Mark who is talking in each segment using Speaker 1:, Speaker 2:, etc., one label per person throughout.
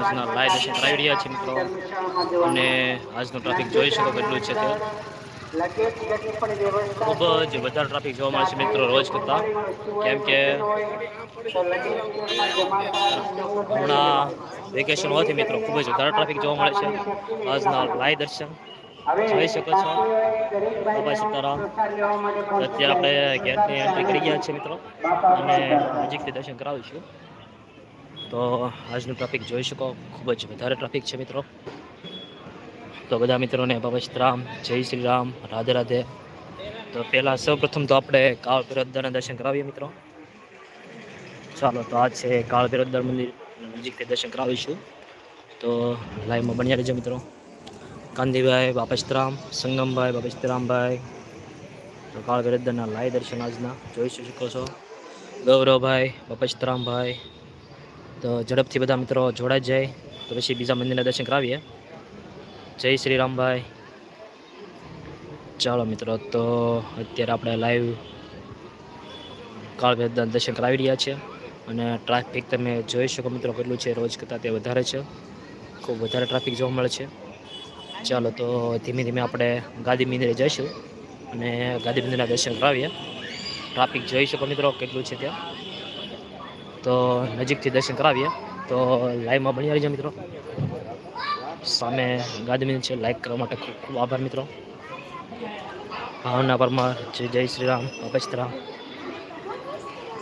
Speaker 1: આજના લાઈવ દર્શન કરાવી રહ્યા છીએ મિત્રો, અને આજનું ટ્રાફિક જોઈ શકો કેટલું છે તે. ખૂબ જ વધારે ટ્રાફિક જોવા મળે છે મિત્રો રોજ કરતાં. કેમ કે હમણાં વેકેશન હોવાથી મિત્રો ખૂબ જ વધારે ટ્રાફિક જોવા મળે છે. આજના લાઈવ દર્શન જોઈ શકો છો. બાબા સીતારામ. અત્યારે આપણે ગેટની એન્ટ્રી કરી ગયા છીએ મિત્રો, અને નજીકથી દર્શન કરાવીશું. તો આજનું ટ્રાફિક જોઈ શકો. ખૂબ જ વધારે ટ્રાફિક છે મિત્રો. તો બધા મિત્રોને ભવિષ્ય રામ, જય શ્રી રામ, રાધે રાધે. તો પહેલાં સૌપ્રથમ તો આપણે કાળ ભૈરવદાના દર્શન કરાવીએ મિત્રો. ચાલો, તો આ છે કાળ ભૈરવદાર મંદિર નજીકથી દર્શન કરાવીશું. તો લાઈવમાં બન્યા રહેજો મિત્રો. કાંદીભાઈ બાપસ્તરામ સંગમભાઈ બાપસ્તરામભાઈ તો કાળ ભૈરવદારના લાઈવ દર્શન આજના. જોઈ શકો છો. ગૌરવભાઈ બાપસ્તરામભાઈ તો ઝડપથી બધા મિત્રો જોડાઈ જાય. તો પછી બીજા મંદિરના દર્શન કરાવીએ. જય શ્રી રામભાઈ ચાલો મિત્રો, તો અત્યારે આપણે લાઈવ કાળભેદના દર્શન કરાવી રહ્યા છીએ. અને ટ્રાફિક તમે જોઈ શકો મિત્રો કેટલું છે. રોજ કરતાં તે વધારે છે. ખૂબ વધારે ટ્રાફિક જોવા મળે છે. ચાલો તો ધીમે ધીમે આપણે ગાંધી મંદિરે જઈશું. અને ગાંધી મંદિરના દર્શન કરાવીએ. ટ્રાફિક જોઈ શકો મિત્રો કેટલું છે ત્યાં. તો નજીકથી દર્શન કરાવીએ. તો લાઈવમાં બની રહીજો મિત્રો. સામે મંદિર છે. લાઈક કરવા માટે ખૂબ ખૂબ આભાર મિત્રો. ભાવના પરમાર જય શ્રી રામ અપચતરામ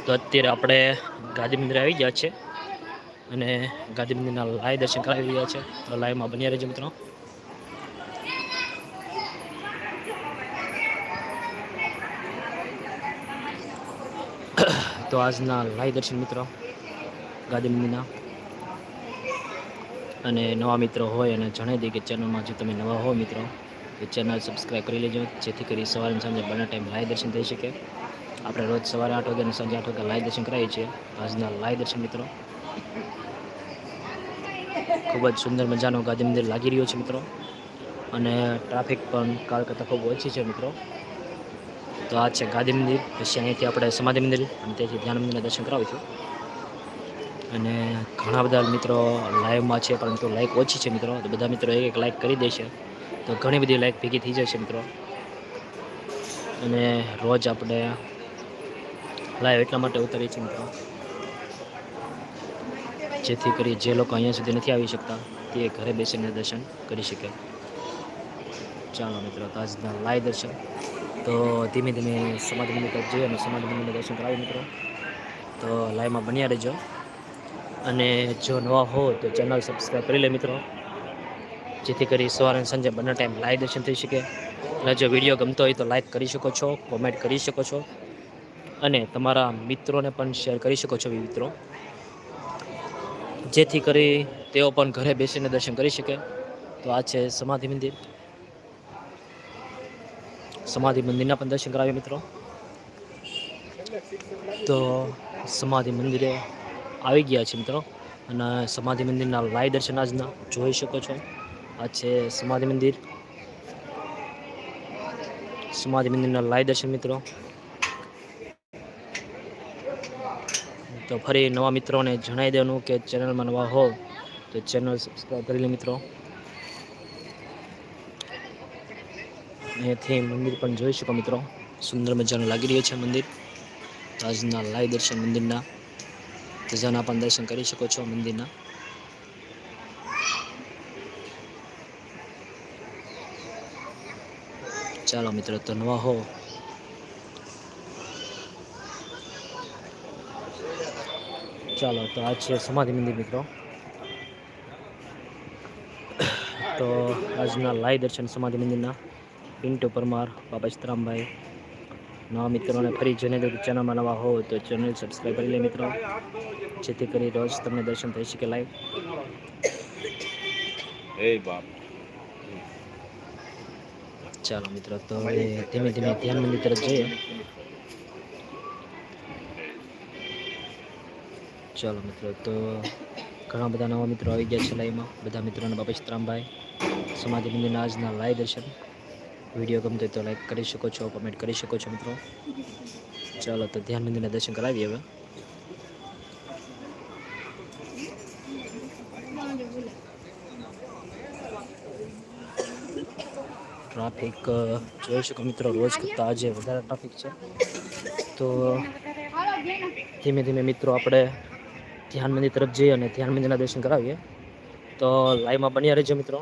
Speaker 1: તો અત્યારે આપણે ગાંધી મંદિરે આવી ગયા છે. અને ગાંધી મંદિરના લાઈવ દર્શન કરાવી રહ્યા છે. તો લાઈવમાં બની રહેજો મિત્રો. તો આજના લાઈવ દર્શન મિત્રો, ગાદી મંદિરના. અને નવા મિત્રો હોય અને જણાવી દઈએ કે ચેનલમાં જો તમે નવા હો મિત્રો, તો ચેનલ સબસ્ક્રાઈબ કરી લેજો, જેથી કરી સવારે સાંજે બંને ટાઈમ લાઈવ દર્શન થઈ શકે. આપણે રોજ સવારે આઠ વાગે અને સાંજે આઠ વાગે લાઈવ દર્શન કરાવીએ છીએ. આજના લાઈવ દર્શન મિત્રો. ખૂબ જ સુંદર મજાનો ગાંધી મંદિર લાગી રહ્યો છે મિત્રો. અને ટ્રાફિક પણ કાલ કરતાં ખૂબ ઓછી છે મિત્રો. તો આ છે ગાંધી મંદિર. પછી અહીંયાથી આપણે સમાધિ મંદિર અને ત્યાંથી ધ્યાન મંદિરના દર્શન કરાવીશું. અને ઘણા બધા મિત્રો લાઈવમાં છે, પરંતુ લાઈક ઓછી છે મિત્રો. તો બધા મિત્રો એક એક લાઈક કરી દેશે. તો ઘણી બધી લાઈક ભેગી થઈ જશે મિત્રો. અને રોજ આપણે લાઈવ એટલા માટે ઉતારીએ છીએ મિત્રો. જેથી કરી જે લોકો અહીંયા સુધી નથી આવી શકતા, તે ઘરે બેસીને દર્શન કરી શકે. ચાલો મિત્રો, તો આજના દર્શન. તો ધીમે ધીમે સમાધિ મંદિર તરફ જઈએ અને સમાધિ મંદિરના દર્શન કરાવી મિત્રો. તો લાઈવમાં બન્યા રહેજો. અને જો નવા હો તો ચેનલ સબસ્ક્રાઈબ કરી લે મિત્રો. જેથી કરી સવારે અને સાંજે બંને ટાઈમ લાઈવ દર્શન થઈ શકે. અને જો વીડિયો ગમતો હોય તો લાઈક કરી શકો છો, કોમેન્ટ કરી શકો છો. અને તમારા મિત્રોને પણ શેર કરી શકો છો, મિત્રો. જેથી કરી તેઓ પણ ઘરે બેસીને દર્શન કરી શકે. તો આ છે સમાધિ મંદિર. સમાધિ મંદિરના પણ દર્શન કરાવીએ મિત્રો. તો સમાધિ મંદિરે આવી ગયા છે મિત્રો. અને સમાધિ મંદિરના લાઈવ દર્શન આજના જોઈ શકો છો. આ છે સમાધિ મંદિર. સમાધિ મંદિરના લાઈવ દર્શન મિત્રો. તો ફરી નવા મિત્રોને જણાવી દેવાનું કે ચેનલમાં નવા હો તો ચેનલ સબસ્ક્રાઈબ કરી લે મિત્રો. અહીંયાથી મંદિર પણ જોઈ શકો મિત્રો. સુંદર મજાનું લાગી રહ્યું છે મંદિર. આજના લાઈવ દર્શન મંદિરના. તજાના પણ દર્શન કરી શકો છો મંદિરના. ચાલો મિત્રો, તો નવા હો. ચાલો, તો આ છે સમાધિ મંદિર મિત્રો. તો આજના લાઈવ દર્શન સમાધિ મંદિરના. પિન્ટુ પરમાર બાબા ચિત્રામભાઈ નવા મિત્રોને ફરી જોઈને તો ચેનલમાં નવા હો તો ચેનલ સબસ્ક્રાઈબ કરી લે મિત્રો. જેથી કરી રોજ તમને દર્શન થઈ શકે લાઈવ
Speaker 2: એ બાપ.
Speaker 1: ચાલો મિત્રો તો હવે ધીમે ધીમે ધ્યાન મંદિર તરફ જઈએ. ચાલો મિત્રો તો ઘણા બધા નવા મિત્રો આવી ગયા છે લાઈવમાં બધા મિત્રોને બાબા ચિત્રામભાઈ સમાધિ મંદિરના આજના લાઈવ દર્શન. વીડિયો ગમતો તો લાઈક કરી શકો છો કમેન્ટ કરી શકો છો મિત્રો. ચાલો તો ધ્યાન મંદિરના દર્શન કરાવીએ હવે. ટ્રાફિક જોઈ શકો મિત્રો, રોજ કરતા આજે વધારે ટ્રાફિક છે. તો ધીમે ધીમે મિત્રો આપણે ધ્યાન મંદિર તરફ જઈએ અને ધ્યાન મંદિરના દર્શન કરાવીએ. તો લાઈવમાં બન્યા રહેજો મિત્રો.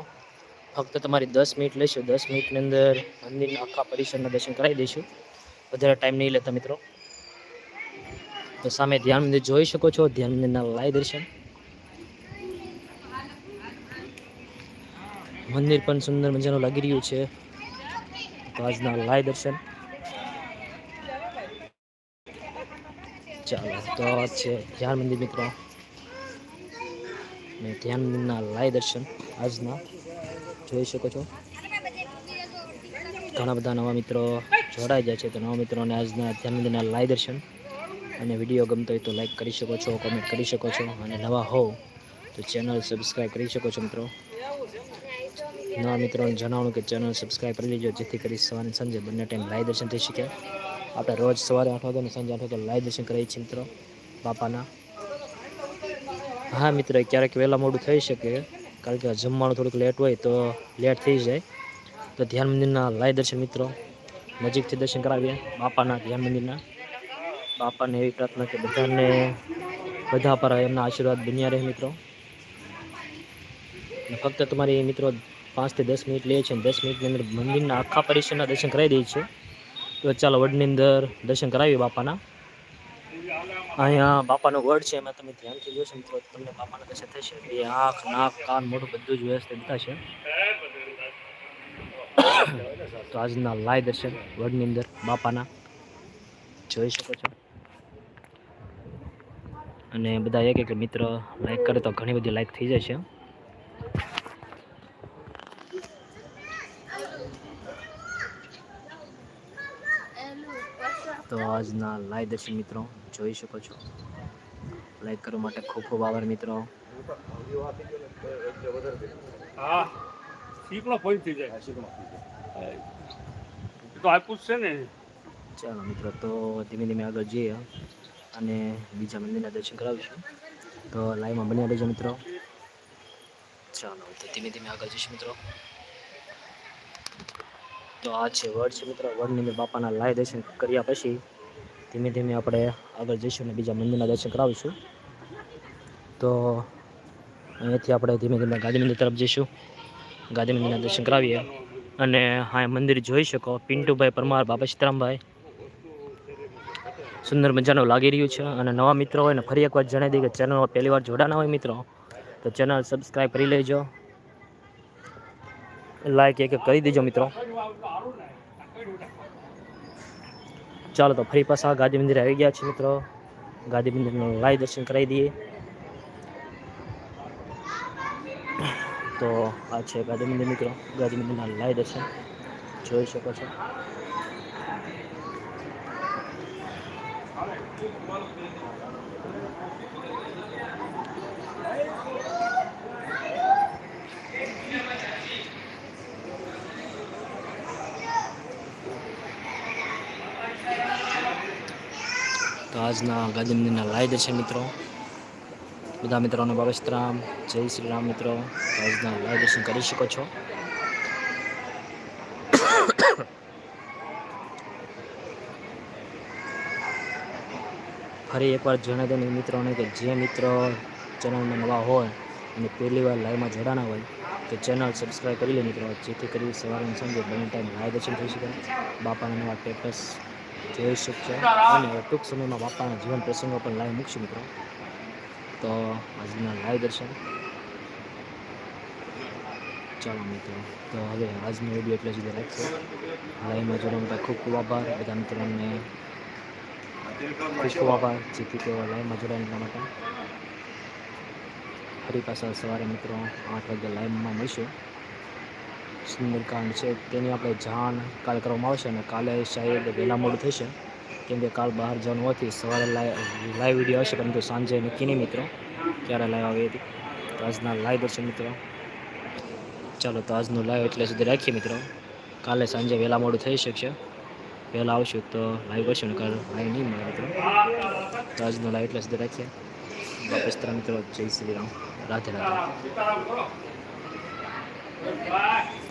Speaker 1: ફક્ત તમારી દસ મિનિટ લઈશું દસ મિનિટની અંદર મંદિરના આખા પરિસરના દર્શન કરાવી દઈશું. વધારે ટાઈમ નહીં લેતા મિત્રો. તો સામે ધ્યાન મંદિર જોઈ શકો છો, ધ્યાન મંદિરના લાય દર્શન. મંદિર પણ સુંદર મજાનું લાગી રહ્યું છે. તો આજના લાય દર્શન. ચાલો, તો આ છે ધ્યાન મંદિર મિત્રો. ધ્યાન મંદિરના લાય દર્શન આજના. જોઈ શકો છો. ઘણા બધા નવા મિત્રો જોડાઈ જાય છે. તો નવા મિત્રોને આજના જન્મદિનના મંદિરના દર્શન અને વીડિયો ગમતો હોય તો લાઈક કરી શકો છો કોમેન્ટ કરી શકો છો અને નવા હોવ તો ચેનલ સબસ્ક્રાઈબ કરી શકો છો મિત્રો. નવા મિત્રોને જણાવવાનું કે ચેનલ સબસ્ક્રાઈબ કરી લેજો, જેથી કરી સવારે સાંજે બંને ટાઈમ લાઈવ દર્શન થઈ શકે. આપણે રોજ સવારે આઠ વાગે અને સાંજે આઠ વાગે લાય દર્શન કરીએ છીએ મિત્રો, બાપાના. હા મિત્ર ક્યારેક વહેલા મોડું થઈ શકે. કારણ કે જમવાનું થોડુંક લેટ હોય તો લેટ થઈ જાય. તો ધ્યાન મંદિરના લાય દર્શન મિત્રો, નજીકથી દર્શન કરાવીએ બાપાના ધ્યાન મંદિરના. બાપાને એવી પ્રાર્થના કે બધાને, બધા પર એમના આશીર્વાદ બન્યા રહે મિત્રો. ફક્ત તમારી મિત્રો પાંચથી દસ મિનિટ લે છે અને દસ મિનિટની અંદર મંદિરના આખા પરિસરના દર્શન કરાવી દઈએ છીએ. તો ચાલો વડની અંદર દર્શન કરાવીએ બાપાના. અહીંયા બાપાનો વર્ડ છે, એમાં તમે ધ્યાનથી જોશો તો તમને બાપાના કશે થશે એ આંખ, નાક, કાન, મોઢું બધું જ વ્યવસ્થિત છે. તો આજના લાય દર્શન વડની અંદર બાપાના. જોઈ શકો છો. અને બધા એક એક મિત્ર લાઈક કરે તો ઘણી બધી લાઈક થઈ જાય છે. તો આજના લાય દર્શન મિત્રો જોઈ શકો છો. લાઈક કરવા માટે ખૂબ ખૂબ આભાર મિત્રો.
Speaker 2: હા શીકણો ફોન થઈ જાય. તો ને.
Speaker 1: ચાલો મિત્રો તો ધીમે ધીમે આગળ જઈએ. અને બીજા મંદિરના દર્શન કરાવીશું. તો લાઈવમાં બની રહેજો મિત્રો. ચાલો તો ધીમે ધીમે આગળ જઈશું મિત્રો. તો આ છે વડ છે મિત્રો. વડની મેં બાપાના લાય દર્શન કર્યા પછી ધીમે ધીમે આપણે આગળ જઈશું અને બીજા મંદિરના દર્શન કરાવીશું. તો અહીંયાથી આપણે ધીમે ધીમે ગાંધી મંદિર તરફ જઈશું. ગાંધી મંદિરના દર્શન કરાવીએ. અને હા મંદિર જોઈ શકો, પિન્ટુભાઈ પરમાર, બાબા સીતરામભાઈ. સુંદર મજાનું લાગી રહ્યું છે. અને નવા મિત્રો હોય ને, ફરી એકવાર જણાવી દઈએ કે ચેનલમાં પહેલી વાર જોડાના હોય મિત્રો, તો ચેનલ સબસ્ક્રાઈબ કરી લેજો. લાઈક એક કરી દેજો મિત્રો. ચાલો તો ફરી પાછા ગાંધી મંદિરે આવી ગયા છે મિત્રો. ગાંધી મંદિરનું લાઈવ દર્શન કરાવી દઈએ. તો આ છે ગાંધી મંદિર મિત્રો. ગાંધી મંદિરના લાઈવ દર્શન જોઈ શકો છો. તો આજના ગાંધી મંદિરના છે મિત્રો. બધા મિત્રોને બાબસ્તરામ જય શ્રી રામ મિત્રો. કાજના લાઈવ દર્શન કરી શકો છો. ફરી એકવાર જણાવી દઉં મિત્રોને કે જે મિત્રો ચેનલમાં નવા હોય અને પહેલી વાર લાઈવમાં જોડાના હોય, તો ચેનલ સબસ્ક્રાઈબ કરી લે મિત્રો. જેથી કરી સવારે સાંજે બંને ટાઈમ લાઈવ દર્શન થઈ શકે. બાપાના નવા ટેટસ જોઈ શકશે અને ટૂંક સમયમાં બાપાના જીવન પ્રસંગો પણ લાઈવ મૂકશું મિત્રો. તો આજના લાઈવ દર્શન. ચાલો મિત્રો, તો હવે આજનો વીડિયો એટલે સુધી રાખીએ. લાઈવમાં જોડવા ખૂબ ખૂબ આભાર. બધા મિત્રોને ખૂબ ખૂબ આભાર. જેથી તેઓ લાઈવમાં જોડાય એટલા માટે. ફરી પાછા સવારે મિત્રો આઠ વાગે લાઈવમાં મળીશું. સુંદરકાંડ છે. તેની આપણે જાણ કાલે કરવામાં આવશે અને કાલે શાયદ વહેલા મોડું થશે. કેમ કે કાલ બહાર જવાનું હોવાથી સવારે લાઈવ લાઈવ વીડિયો આવશે પરંતુ સાંજે નક્કી નહીં મિત્રો, ક્યારે લાઈવ આવી હતી તો આજના લાઈવ દર્શન મિત્રો. ચાલો તો આજનું લાઈવ એટલે સુધી રાખીએ મિત્રો. કાલે સાંજે વહેલા મોડું થઈ શકશે. વહેલા આવશું તો લાઈવ કરશું કાલ લાઈવ નહીં મળે મિત્રો. તો આજનું લાઈવ એટલે સુધી રાખીએ. બાપસ્તરા મિત્રો, જય શ્રી રામ. રાધે રાધે.
Speaker 2: બાય